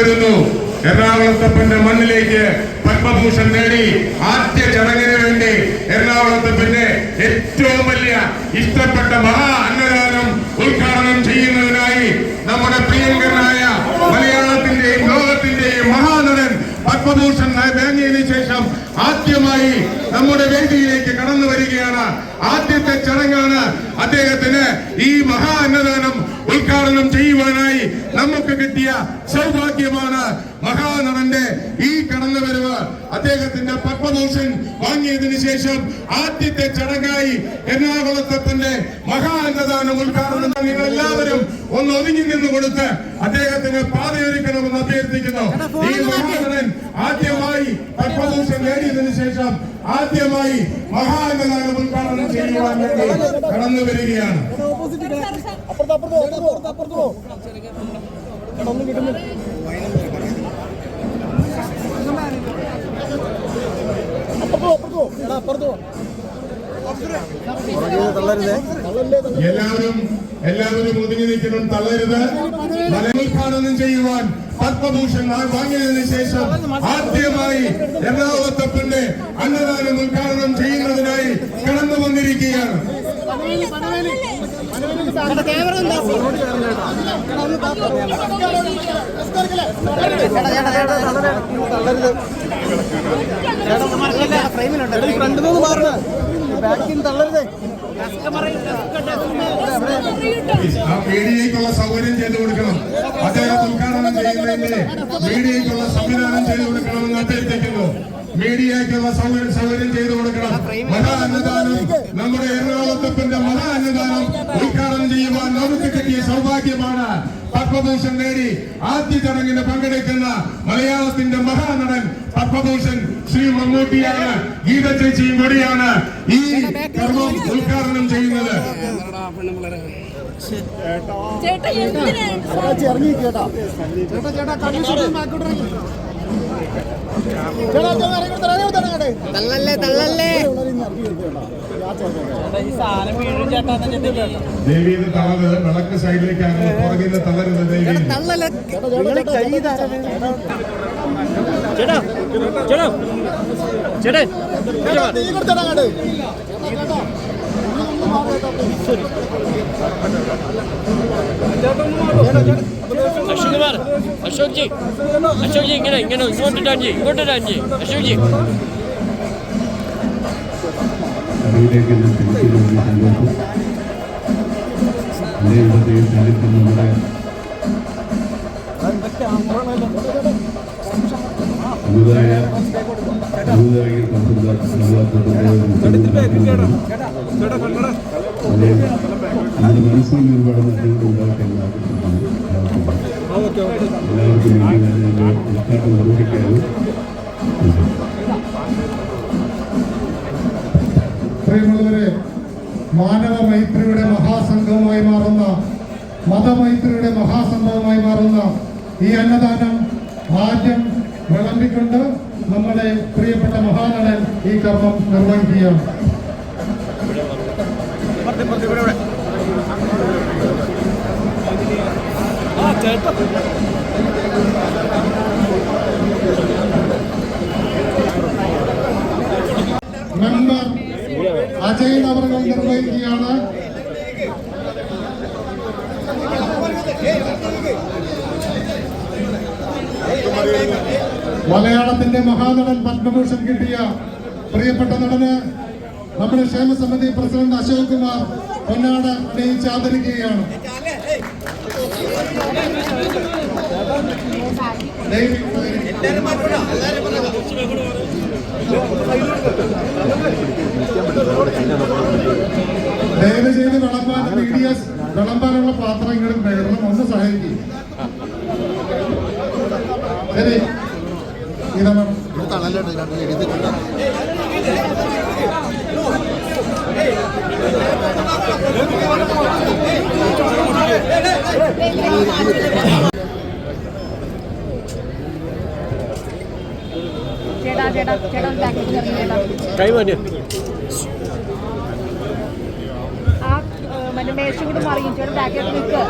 വരുന്നു. എറണാകുളത്തപ്പന്റെ മണ്ണിലേക്ക് പത്മഭൂഷൺ നേടി ആദ്യ ചടങ്ങിന് വേണ്ടി എറണാകുളത്തപ്പന്റെ ഏറ്റവും വലിയ ഇഷ്ടപ്പെട്ട മഹാ അന്നദാനം ഉദ്ഘാടനം ചെയ്യുന്നതിനായി നമ്മുടെ പ്രിയങ്കരനായ മലയാളത്തിന്റെയും ലോകത്തിന്റെയും മഹാനടൻ പത്മഭൂഷൺ വേങ്ങിയതിനു ശേഷം ആദ്യമായി നമ്മുടെ വേദിയിലേക്ക് കടന്നു വരികയാണ്. ആദ്യത്തെ ചടങ്ങാണ് അദ്ദേഹത്തിന് ഈ മഹാ അന്നദാനം കിട്ടിയ സൗഭാഗ്യമാണ് മഹാനടന്റെ ഈ കടന്നുവരവ്. അദ്ദേഹത്തിന്റെ പത്മഭൂഷൺ വാങ്ങിയതിനു ശേഷം ആദ്യത്തെ ചടങ്ങായി എറണാകുളത്തെ അന്നദാനം ഉദ്ഘാടനം നിങ്ങൾ എല്ലാവരും ഒന്ന് ഒതുങ്ങി നിന്ന് കൊടുത്ത് അദ്ദേഹത്തിന് പാതയൊരുക്കണമെന്ന് അഭ്യർത്ഥിക്കുന്നു. ഈ മഹാനടൻ ആദ്യമായി പത്മഭൂഷൺ നേടിയതിനു ശേഷം ആദ്യമായി മഹാ ഉദ്ഘാടനം ചെയ്യുവാൻ വേണ്ടി കടന്നു വരികയാണ് തള്ളരുതേ. തള്ളല്ലേ എല്ലാവരും എല്ലാവരും ഒതുങ്ങി നിൽക്കണം തള്ളരുത്. ഉദ്ഘാടനം ചെയ്യുവാൻ പത്മഭൂഷൺ വാങ്ങിയതിന് ശേഷം ആദ്യമായി എറണാകുളത്തപ്പന്റെ അന്നദാനം ഉദ്ഘാടനം ചെയ്യുന്നതിനായി കടന്നു വന്നിരിക്കുകയാണ് ഫ്രണ്ടിൽ നിന്ന് മാറണ ബാക്കിൽ തള്ളരുതേ ആ മീഡിയയ്ക്കുള്ള സൗകര്യം ചെയ്തു കൊടുക്കണം. അദ്ദേഹം ഉദ്ഘാടനം ചെയ്യുന്നതിന് മീഡിയയ്ക്കുള്ള സംവിധാനം ചെയ്തു കൊടുക്കണമെന്ന് അഭ്യർത്ഥിക്കുന്നു മീഡിയയ്ക്കുള്ള സൗകര്യം സൗകര്യം ചെയ്തു കൊടുക്കണം മഹാ അന്നദാനം നമ്മുടെ എറണാകുളത്തപ്പന്റെ മഹാ അന്നദാനം ഉദ്ഘാടനം ചെയ്യുവാൻ നമുക്ക് കിട്ടിയ സൗഭാഗ്യമാണ് പത്മഭൂഷൺ നേടി ആദ്യ ചടങ്ങിന് പങ്കെടുക്കുന്ന മലയാളത്തിന്റെ മഹാനടൻ പത്മഭൂഷൺ ശ്രീ മമ്മൂട്ടിയാണ് ഗീത ചേച്ചിയും കൂടിയാണ് ഈ കർമ്മം ഉദ്ഘാടനം ചെയ്യുന്നത് ചേട്ടാ ചേട്ടാ ചേട്ടാ തള്ളല്ലേ തള്ളല്ലേ. ദേവി ഇത് തളത് വിളക്ക് സൈഡിലേക്കാണ്. പുറകിൽ തളരുത് ദേവി. ചേട്ടാ, ചേട്ടാ, ചേട്ടാ, ചേട്ടാ. Please. അശോക് ജി അശോക് ജി ഇങ്ങനെ ഇങ്ങനെ ഇങ്ങോട്ട് ജി ഇങ്ങോട്ട് ജി അശോക് ജി നമ്മുടെ മനസ്സിൽ ഒരുപാട് നന്ദികൾ ഉണ്ടാകട്ടെ എന്ന് പ്രിയമുള്ളവരെ മാനവ മൈത്രിയുടെ മഹാസംഘവുമായി മാറുന്ന മതമൈത്രിയുടെ മഹാസംഭവമായി മാറുന്ന ഈ അന്നദാനം ആദ്യം വിളമ്പിക്കൊണ്ട് നമ്മുടെ പ്രിയപ്പെട്ട മഹാനടൻ ഈ കർമ്മം നിർവഹിക്കുകയാണ്. മെമ്പർ അജയൻ നിർവഹിക്കുകയാണ്. മലയാളത്തിന്റെ മഹാനടൻ പത്മഭൂഷൺ കിട്ടിയ പ്രിയപ്പെട്ട നടന് നമ്മുടെ ക്ഷേമസമിതി പ്രസിഡന്റ് അശോക് കുമാർ പൊന്നാട് അണിയിച്ച് ആദരിക്കുകയാണ്. ദയവ് ചെയ്ത് വിളമ്പാൻ മീഡിയ വിളമ്പാനുള്ള പാത്രങ്ങളും വേണം ഒന്ന് സഹായിക്കും. ശരി. ഇതാണ് ചേട്ടാ ചേട്ടാ ചേട്ടാ ഒന്ന് ബാക്കിലേക്ക് ഇറങ്ങി ചേട്ടാ ടൈം തന്നെ ആ ഏഹ്, മറ്റേ പിന്നെ മേശയും കൂടെ മറിയും ചേട്ടൻ ബാക്കിലോട്ട് നിൽക്ക്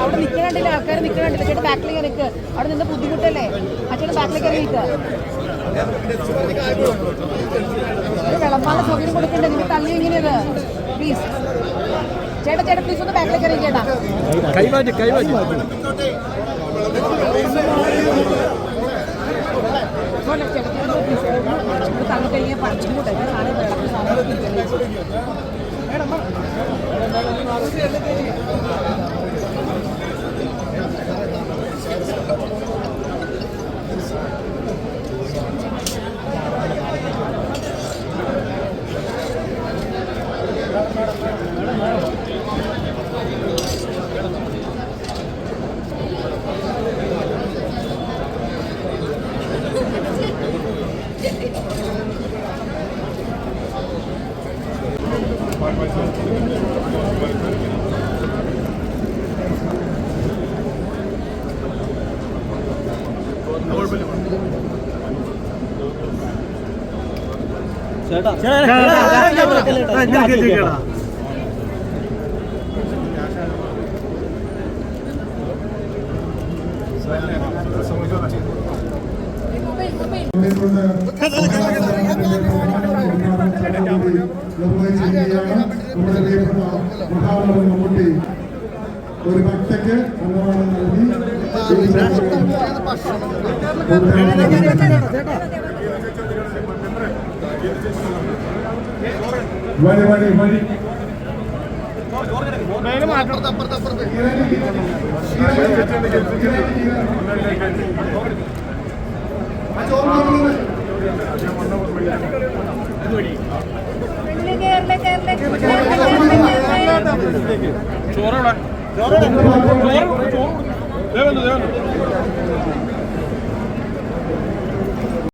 അവിടെ നിൽക്കണ്ടില്ല ആൾക്കാർ നിൽക്കണ്ടില്ല ചേട്ടൻ ബാക്കിലേക്ക് നിൽക്ക് അവിടെ നിന്ന് ബുദ്ധിമുട്ടല്ലേ? ആ ചേട്ടൻ ബാക്കിലേക്ക് ഇറങ്ങി നിൽക്ക് ഒരു വിളമ്പാനുള്ള സൗകര്യം കൊടുക്കണ്ടേ? നിങ്ങൾ തള്ളി എങ്ങനെയത്? പ്ലീസ് ചേട്ടാ ചേട്ടാ പ്ലീസ് ഒന്ന് ബാക്കിലേക്ക് ഇറങ്ങി ചേട്ടാ. കൈമാറ്റി കൈമാറ്റി. തള്ളി കഴിഞ്ഞാൽ പറിച്ചു കൂട്ടെ സാധനം വെള്ളത്തിൽ സാധനം ചേട്ടാ നമ്മുടെ പ്രിയപ്പെട്ട മഹാനവൻ മമ്മൂട്ടി ഒരു ഭക്തയ്ക്ക് അന്നദാനം നൽകി. ഈ വരി വരി. വഴി Door naar de door.